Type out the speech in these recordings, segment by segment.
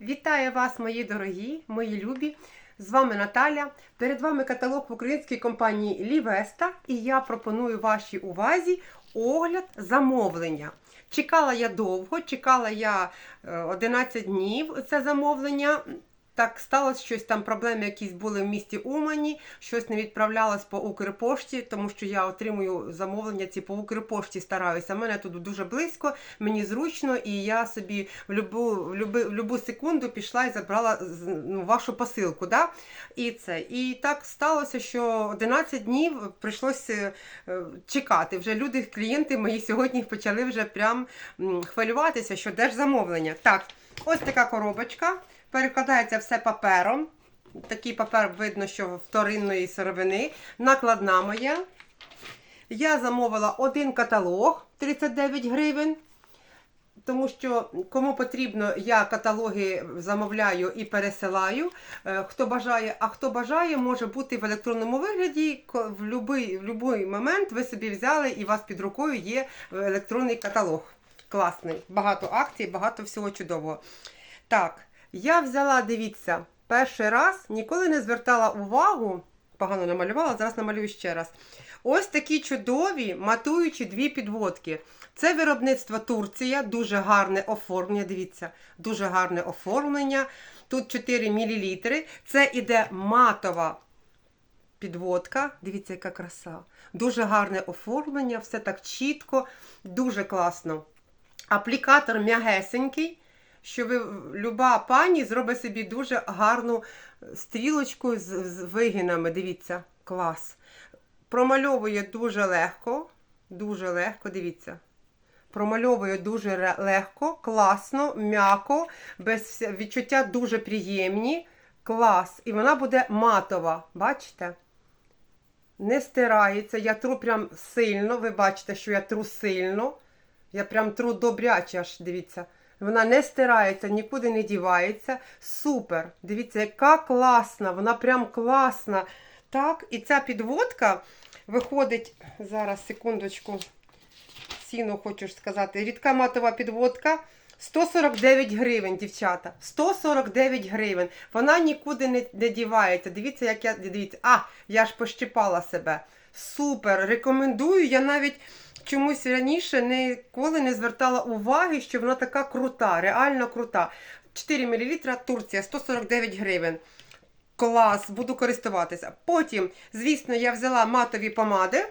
Вітаю вас, мої дорогі, мої любі. З вами Наталя. Перед вами каталог в українській компанії Лівеста, і я пропоную вашій увазі огляд замовлення. Чекала я довго, чекала я е, 11 днів це замовлення. Так сталося щось там, проблеми якісь були в місті Умані, щось не відправлялось по Укрпошті, тому що я отримую замовлення ці по Укрпошті стараюся. Мене тут дуже близько, мені зручно, і я собі в любу, в люби, в любу секунду пішла і забрала ну, вашу посилку. Да? І це. І так сталося, що 11 днів прийшлося е, чекати. Вже люди, клієнти мої сьогодні почали вже прям хвилюватися, що де ж замовлення. Так, ось така коробочка. Перекладається все папером. Такий папер видно, що вторинної сировини. Накладна моя. Я замовила один каталог 39 гривень. Тому що кому потрібно, я каталоги замовляю і пересилаю. Е, Хто бажає, а хто бажає, може бути в електронному вигляді. В будь-який в момент ви собі взяли і у вас під рукою є електронний каталог. Класний. Багато акцій, багато всього чудового. Так, я взяла, дивіться, перший раз ніколи не звертала увагу. Погано намалювала, зараз намалюю ще раз. Ось такі чудові матуючі дві підводки. Це виробництво Турція, дуже гарне оформлення. Дивіться, дуже гарне оформлення. Тут 4 мл. Це іде матова підводка. Дивіться, яка краса. Дуже гарне оформлення, все так чітко, дуже класно. Аплікатор м'ягесенький, що ви, люба пані зробить собі дуже гарну стрілочку з, з вигинами. Дивіться, клас. Промальовує дуже легко, дуже легко, дивіться. Промальовує дуже легко, класно, м'яко, без відчуття дуже приємні. Клас. І вона буде матова. Бачите? Не стирається. Я тру прям сильно. Ви бачите, що я тру сильно. Я прям тру добряче, аж дивіться. Вона не стирається, нікуди не дівається. Супер! Дивіться, яка класна, вона прям класна. Так, і ця підводка виходить, зараз, секундочку, ціну хочу сказати. Рідка матова підводка 149 гривень, дівчата. 149 гривень. Вона нікуди не, не дівається. Дивіться, як я. Дивіться, а, я ж пощипала себе. Супер! Рекомендую. Я навіть чомусь раніше ніколи не звертала уваги, що вона така крута, реально крута. 4 мл Турція, 149 гривень. Клас, буду користуватися. Потім, звісно, я взяла матові помади.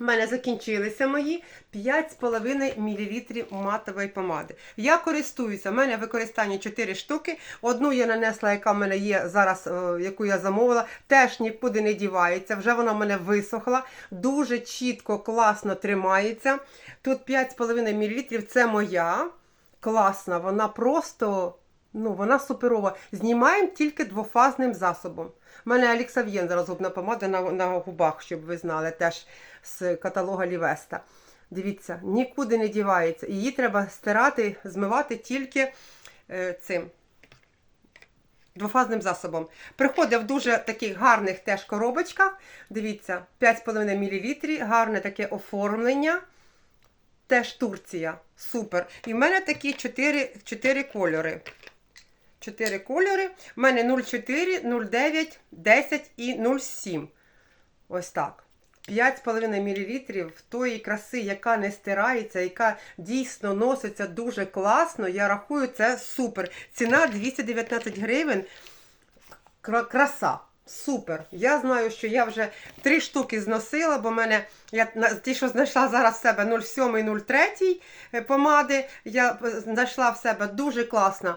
У мене закінчилися мої 5,5 мл матової помади. Я користуюся, в мене використання 4 штуки. Одну я нанесла, яка в мене є зараз, е, яку я замовила, теж нікуди не дівається. Вже вона в мене висохла. Дуже чітко, класно тримається. Тут 5,5 мл це моя. Класна, вона просто. Ну, вона суперова. Знімаємо тільки двофазним засобом. У мене Аліксав'єн зараз губна помада на, на губах, щоб ви знали, теж з каталога Лівеста. Дивіться, нікуди не дівається. Її треба стирати, змивати тільки е, цим двофазним засобом. Приходить в дуже таких гарних теж коробочках. Дивіться, 5,5 мл, гарне таке оформлення. Теж Турція. Супер. І в мене такі 4, 4 кольори. 4 кольори. У мене 04, 09, 10 і 07. Ось так. 5,5 мл тої краси, яка не стирається, яка дійсно носиться дуже класно. Я рахую, це супер. Ціна 219 гривень. Краса. Супер. Я знаю, що я вже три штуки зносила, бо мене я ті, що знайшла зараз в себе 07 і 03 е, помади, я е, знайшла в себе дуже класно.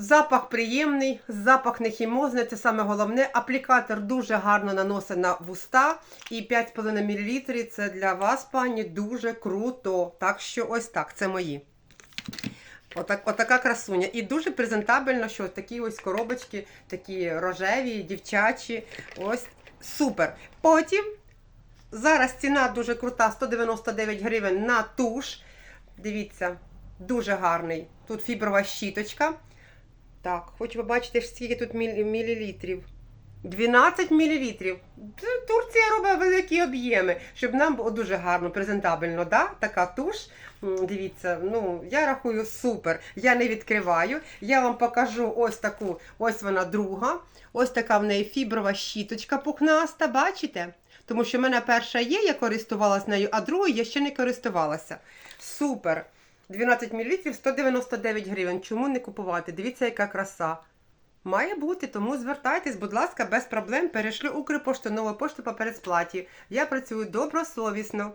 Запах приємний, запах не хімозний, це саме головне. Аплікатор дуже гарно наносить на вуста. І 5,5 мл це для вас, пані, дуже круто. Так що ось так, це мої. Отак, отака красуня. І дуже презентабельно, що такі ось коробочки, такі рожеві, дівчачі. Ось супер. Потім зараз ціна дуже крута: 199 гривень на туш. Дивіться, дуже гарний. Тут фіброва щіточка. Так, хочу побачити, скільки тут мілі- мілілітрів. 12 мл. Турція робить великі об'єми, щоб нам було дуже гарно, презентабельно. Да? Така туш. Дивіться, ну я рахую супер. Я не відкриваю. Я вам покажу ось таку, ось вона друга. Ось така в неї фіброва щіточка пухнаста, бачите? Тому що в мене перша є, я користувалася нею, а другою я ще не користувалася. Супер! 12 мл 199 гривень. Чому не купувати? Дивіться, яка краса. Має бути, тому звертайтесь, будь ласка, без проблем. Перешлю Укрпошту, нову пошту по передсплаті. Я працюю добросовісно.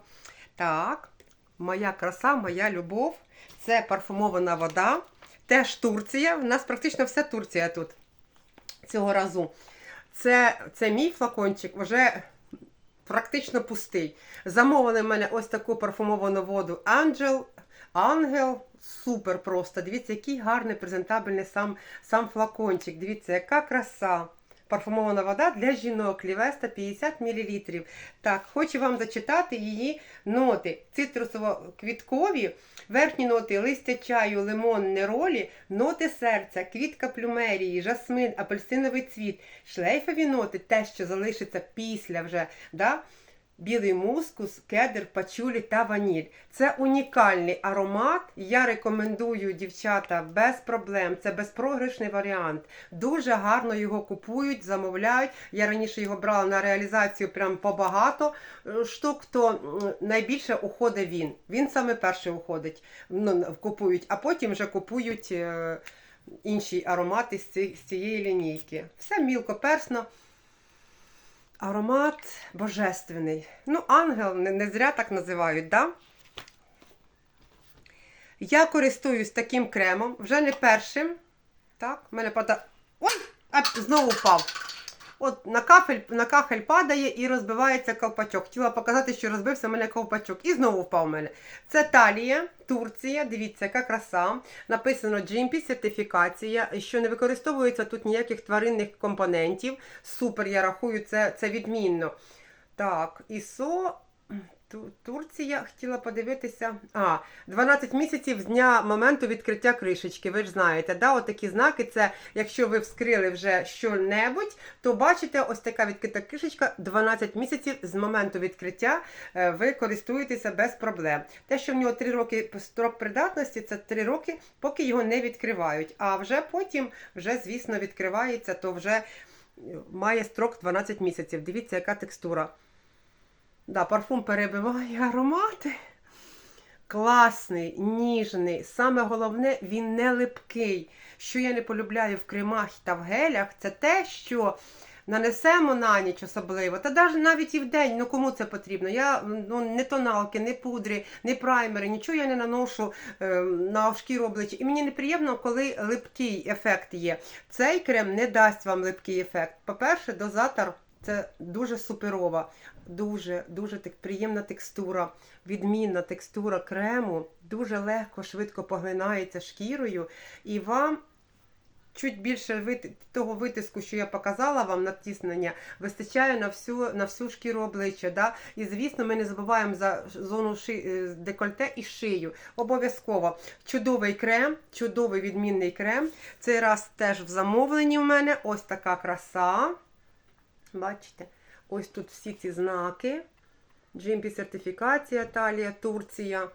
Так, моя краса, моя любов. Це парфумована вода. Теж Турція. У нас практично все Турція тут цього разу. Це, це мій флакончик вже практично пустий. Замовили в мене ось таку парфумовану воду Angel. Ангел. Супер просто. Дивіться, який гарний презентабельний сам, сам флакончик. Дивіться, яка краса. Парфумована вода для жінок Лівеста 50 мл. Так, хочу вам зачитати її ноти. Цитрусово-квіткові, верхні ноти листя чаю, лимон, неролі, ноти серця, квітка плюмерії, жасмин, апельсиновий цвіт, шлейфові ноти, те, що залишиться після вже. Да? Білий мускус, кедр, пачулі та ваніль. Це унікальний аромат. Я рекомендую дівчата без проблем. Це безпрограшний варіант. Дуже гарно його купують, замовляють. Я раніше його брала на реалізацію прям побагато е, штук, то найбільше уходить він. Він саме перший уходить, ну, купують, а потім вже купують е, інші аромати з цієї лінійки. Все мілко персно. Аромат божественний. Ну, ангел не, не зря так називають, да? Я користуюсь таким кремом, вже не першим. Так, в мене пода. Ой! А, знову впав. От на кафель, на кахель падає і розбивається ковпачок. Хотіла показати, що розбився в мене ковпачок. І знову впав у мене. Це Талія, Турція. Дивіться, яка краса. Написано Джимпі, сертифікація, що не використовується тут ніяких тваринних компонентів. Супер, я рахую, це, це відмінно. Так, ІСО. Ту- Турція хотіла подивитися. А, 12 місяців з дня моменту відкриття кришечки. Ви ж знаєте, да? Отакі знаки. Це якщо ви вскрили вже що-небудь, то бачите, ось така відкрита кришечка 12 місяців з моменту відкриття е, ви користуєтеся без проблем. Те, що в нього 3 роки строк придатності, це 3 роки, поки його не відкривають. А вже потім, вже, звісно, відкривається, то вже е, має строк 12 місяців. Дивіться, яка текстура. Да, парфум перебиває аромати. Класний, ніжний. Саме головне, він не липкий. Що я не полюбляю в кремах та в гелях, це те, що нанесемо на ніч особливо. Та навіть і в день, ну кому це потрібно? Я ну, не тоналки, не пудри, не праймери, нічого я не наношу е, на шкіру обличчя. І мені неприємно, коли липкий ефект є. Цей крем не дасть вам липкий ефект. По-перше, дозатор це дуже суперова, дуже дуже так, приємна текстура, відмінна текстура крему, дуже легко, швидко поглинається шкірою. І вам чуть більше вити- того витиску, що я показала вам натиснення, вистачає на всю, на всю шкіру обличчя. Да? І звісно, ми не забуваємо за зону ши, е, декольте і шию. Обов'язково чудовий крем, чудовий відмінний крем. Цей раз теж в замовленні в мене ось така краса. Бачите? Ось тут всі ці знаки. GMP сертифікація Талія, Турція.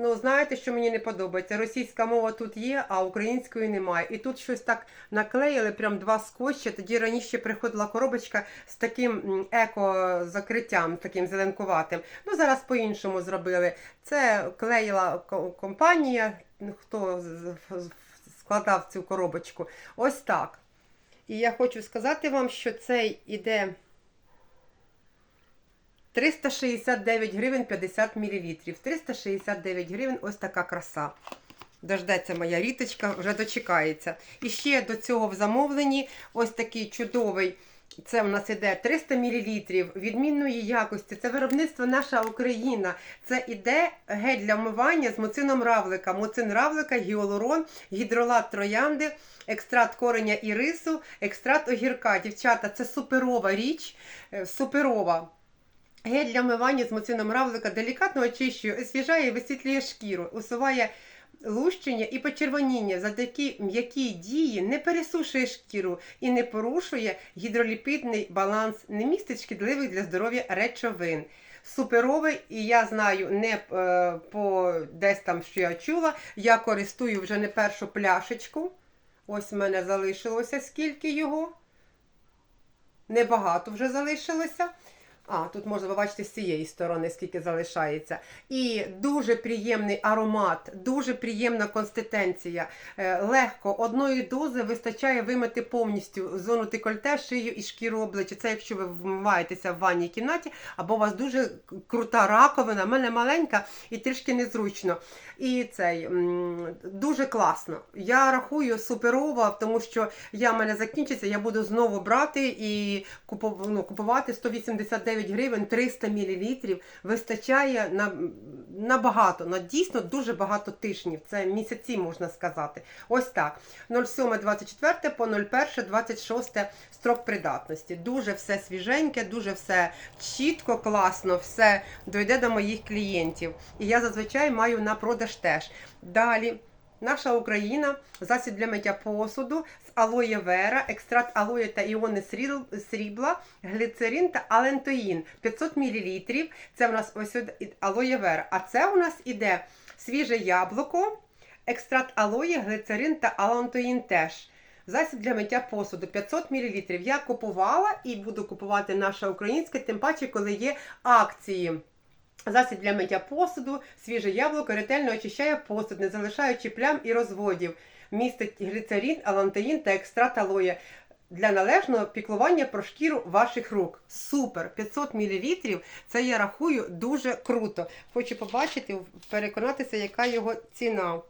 Ну, знаєте, що мені не подобається? Російська мова тут є, а української немає. І тут щось так наклеїли, прям два скотчі. Тоді раніше приходила коробочка з таким еко-закриттям, таким зеленкуватим. Ну, зараз по-іншому зробили. Це клеїла компанія, хто складав цю коробочку. Ось так. І я хочу сказати вам, що цей іде 369 гривень 50 мл. 369 гривень ось така краса. Дождеться моя ріточка, вже дочекається. І ще до цього в замовленні ось такий чудовий. Це у нас іде 300 мл відмінної якості. Це виробництво наша Україна. Це іде гель для вмивання з моцином равлика. Моцин равлика, гіалурон, гідролат троянди, екстракт кореня і рису, екстракт огірка. Дівчата, це суперова річ. е, Суперова. Гель для вмивання з моцином равлика делікатно очищує, освіжає і висвітлює шкіру, усуває лущення і почервоніння. За такі м'які дії не пересушує шкіру і не порушує гідроліпідний баланс, не містить шкідливих для здоров'я речовин. Суперовий, і я знаю не е, по десь там, що я чула. Я користую вже не першу пляшечку. Ось в мене залишилося скільки його. Небагато вже залишилося. А, тут можна побачити з цієї сторони, скільки залишається. І дуже приємний аромат, дуже приємна консистенція. Е, Легко одної дози вистачає вимити повністю зону декольте, шию і шкіру обличчя. Це якщо ви вмиваєтеся в ванній кімнаті, або у вас дуже крута раковина, в мене маленька і трішки незручно. І цей дуже класно. Я рахую суперово, тому що я в мене закінчиться, я буду знову брати і ну, купувати 189 гривень 300 мл. Вистачає на, на багато, на дійсно дуже багато тижнів. Це місяці можна сказати. Ось так. 07.24 по 01.26 строк придатності. Дуже все свіженьке, дуже все чітко, класно, все дойде до моїх клієнтів. І я зазвичай маю на продаж теж. Далі. Наша Україна, засіб для миття посуду з алоє вера, екстракт алоє та іони срібла, глицерин та алентоїн 500 мл. Це у нас ось алоє вера. А це у нас іде свіже яблуко, екстракт алоє, глицерин та алантоїн теж. Засіб для миття посуду 500 мл. Я купувала і буду купувати наше українське, тим паче, коли є акції. Засіб для миття посуду, свіже яблуко ретельно очищає посуд, не залишаючи плям і розводів. Містить гліцерін, алантеїн та екстракт алоє для належного піклування про шкіру ваших рук. Супер! 500 мл. Це я рахую дуже круто. Хочу побачити, переконатися, яка його ціна.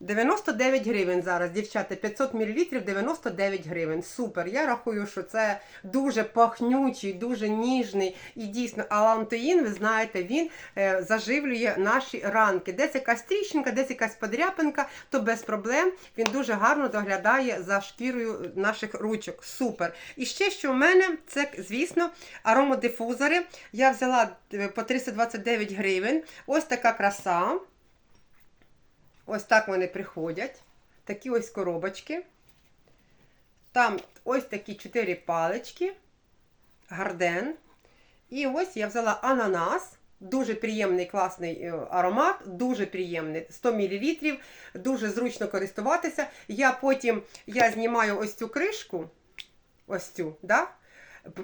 99 гривень зараз, дівчата, 500 мл 99 гривень. Супер. Я рахую, що це дуже пахнючий, дуже ніжний і дійсно алантоїн, ви знаєте, він е, заживлює наші ранки. Десь якась тріщинка, десь якась подряпинка, то без проблем він дуже гарно доглядає за шкірою наших ручок. Супер. І ще що в мене, це, звісно, аромодифузори. Я взяла е, по 329 гривень. Ось така краса. Ось так вони приходять. Такі ось коробочки. Там ось такі чотири палички, гарден. І ось я взяла ананас. Дуже приємний класний е, аромат, дуже приємний. 100 мл, дуже зручно користуватися. Я потім я знімаю ось цю кришку, ось цю, да?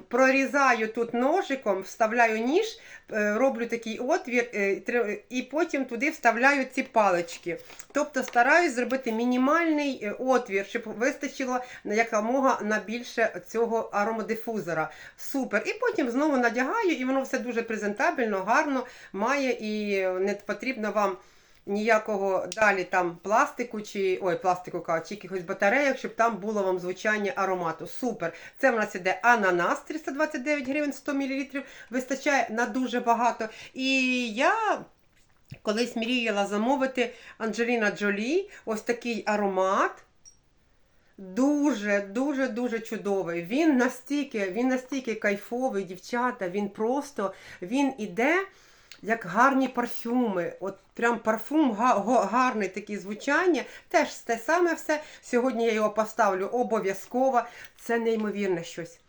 Прорізаю тут ножиком, вставляю ніж, е, роблю такий отвір е, і потім туди вставляю ці палички. Тобто стараюсь зробити мінімальний е, отвір, щоб вистачило якомога на більше цього аромодифузора. Супер. І потім знову надягаю, і воно все дуже презентабельно, гарно має і не потрібно вам. Ніякого далі там пластику чи ой, пластику кажу, чи якихось батарейок, щоб там було вам звучання аромату. Супер. Це в нас іде ананас 329 гривень 100 мл. Вистачає на дуже багато. І я колись мріяла замовити Анджеліна Джолі ось такий аромат. Дуже, дуже, дуже чудовий. Він настільки, він настільки кайфовий, дівчата. Він просто він іде як гарні парфюми. От прям парфум гарний такі звучання. Теж те саме все. Сьогодні я його поставлю обов'язково. Це неймовірне щось.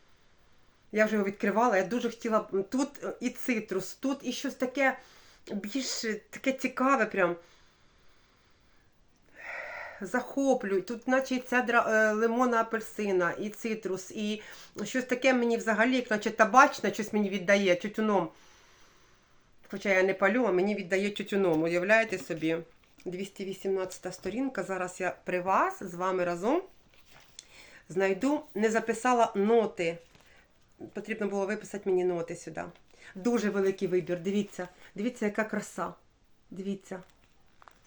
Я вже його відкривала, я дуже хотіла. Тут і цитрус, тут і щось таке більш таке цікаве прям. Захоплюй. Тут, наче і цедра е, лимона апельсина, і цитрус, і щось таке мені взагалі, як наче табачне, щось мені віддає тютюном. Хоча я не палю, а мені віддає тютюном. Уявляєте собі? 218 сторінка. Зараз я при вас з вами разом знайду, не записала ноти. Потрібно було виписати мені ноти сюди. Дуже великий вибір. Дивіться, дивіться, яка краса. Дивіться.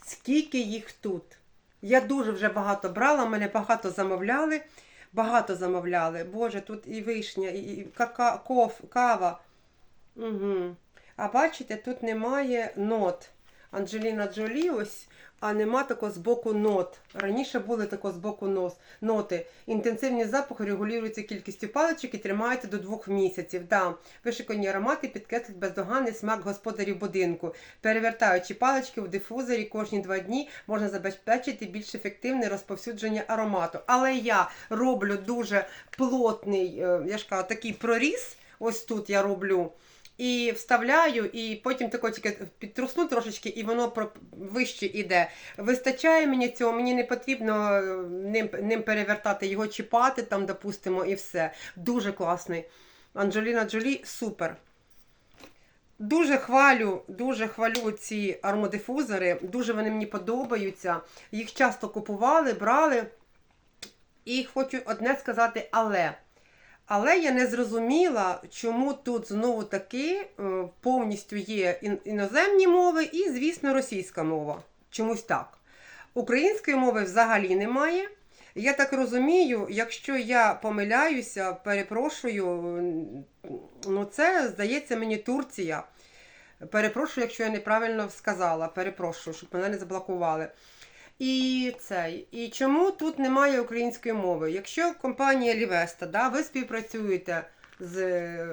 Скільки їх тут. Я дуже вже багато брала, мене багато замовляли. Багато замовляли. Боже, тут і вишня, і кака, коф, кава. Угу. А бачите, тут немає нот. Анджеліна Джолі, ось, а нема тако з боку нот. Раніше були тако з боку нос, ноти. Інтенсивні запахи регулюються кількістю паличок і тримаються до двох місяців. Да. Вишикані аромати підкреслюють бездоганний смак господарів будинку. Перевертаючи палички в дифузорі кожні два дні можна забезпечити більш ефективне розповсюдження аромату. Але я роблю дуже плотний, е, я ж кажу, такий проріз. Ось тут я роблю. І вставляю, і потім тако тільки підтрусну трошечки, і воно вище іде. Вистачає мені цього, мені не потрібно е, ним, ним перевертати, його чіпати, там, допустимо, і все. Дуже класний. Анджеліна Джолі супер. Дуже хвалю, дуже хвалю ці аромадифузори, дуже вони мені подобаються. Їх часто купували, брали. І хочу одне сказати, але. Але я не зрозуміла, чому тут знову таки е, повністю є іноземні мови і, звісно, російська мова. Чомусь так. Української мови взагалі немає. Я так розумію, якщо я помиляюся, перепрошую, ну це здається мені Турція. Перепрошую, якщо я неправильно сказала. Перепрошую, щоб мене не заблокували. І цей. І чому тут немає української мови? Якщо компанія Лівеста, да, ви співпрацюєте з е,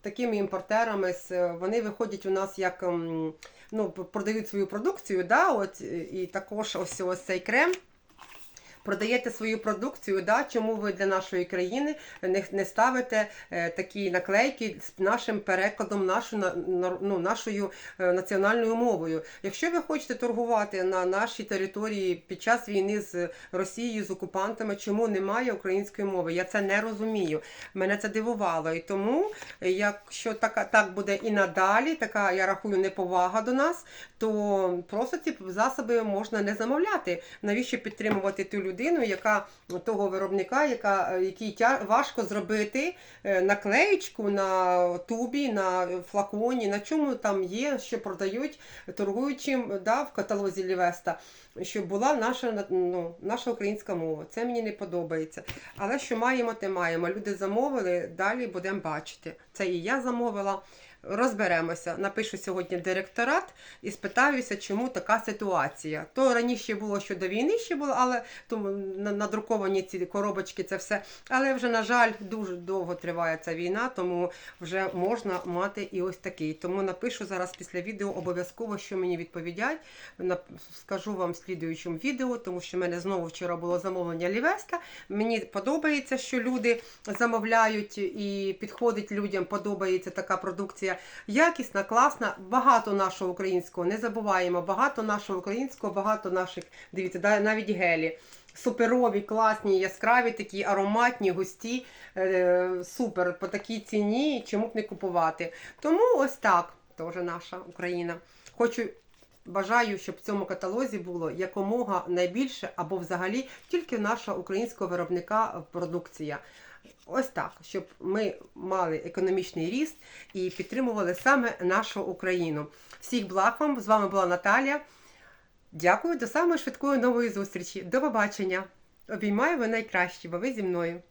такими імпортерами, вони виходять у нас як ем, ну, продають свою продукцію, да, от, е, і також ось, ось цей крем. Продаєте свою продукцію, да? чому ви для нашої країни не, не ставите е, такі наклейки з нашим перекладом, нашу, на, ну, нашою е, національною мовою. Якщо ви хочете торгувати на нашій території під час війни з Росією, з окупантами, чому немає української мови? Я це не розумію. Мене це дивувало. І тому, якщо така так буде і надалі, така я рахую неповага до нас, то просто ці засоби можна не замовляти. Навіщо підтримувати ту людину, яка того виробника, яка е, який тя, важко зробити е, наклеєчку на тубі, на флаконі, на чому там є, що продають торгуючим да, в каталозі Лівеста, щоб була наша ну, наша українська мова. Це мені не подобається. Але що маємо, те маємо. Люди замовили, далі будемо бачити. Це і я замовила. Розберемося. Напишу сьогодні директорат і спитаюся, чому така ситуація. То раніше було, що до війни ще було, але тому надруковані ці коробочки, це все. Але вже, на жаль, дуже довго триває ця війна, тому вже можна мати і ось такий. Тому напишу зараз після відео обов'язково, що мені відповідять. Скажу вам в слідуючому відео, тому що в мене знову вчора було замовлення Лівеста. Мені подобається, що люди замовляють і підходить людям, подобається така продукція. Якісна, класна, багато нашого українського. Не забуваємо, багато нашого українського, багато наших, дивіться, навіть гелі. Суперові, класні, яскраві, такі ароматні, густі, е, супер по такій ціні, чому б не купувати. Тому ось так, теж наша Україна. Хочу Бажаю, щоб в цьому каталозі було якомога найбільше або взагалі тільки наша українського виробника продукція. Ось так, щоб ми мали економічний ріст і підтримували саме нашу Україну. Всіх благ вам! З вами була Наталія. Дякую, до самої швидкої нової зустрічі. До побачення! Обіймаю ви найкращі, бо ви зі мною.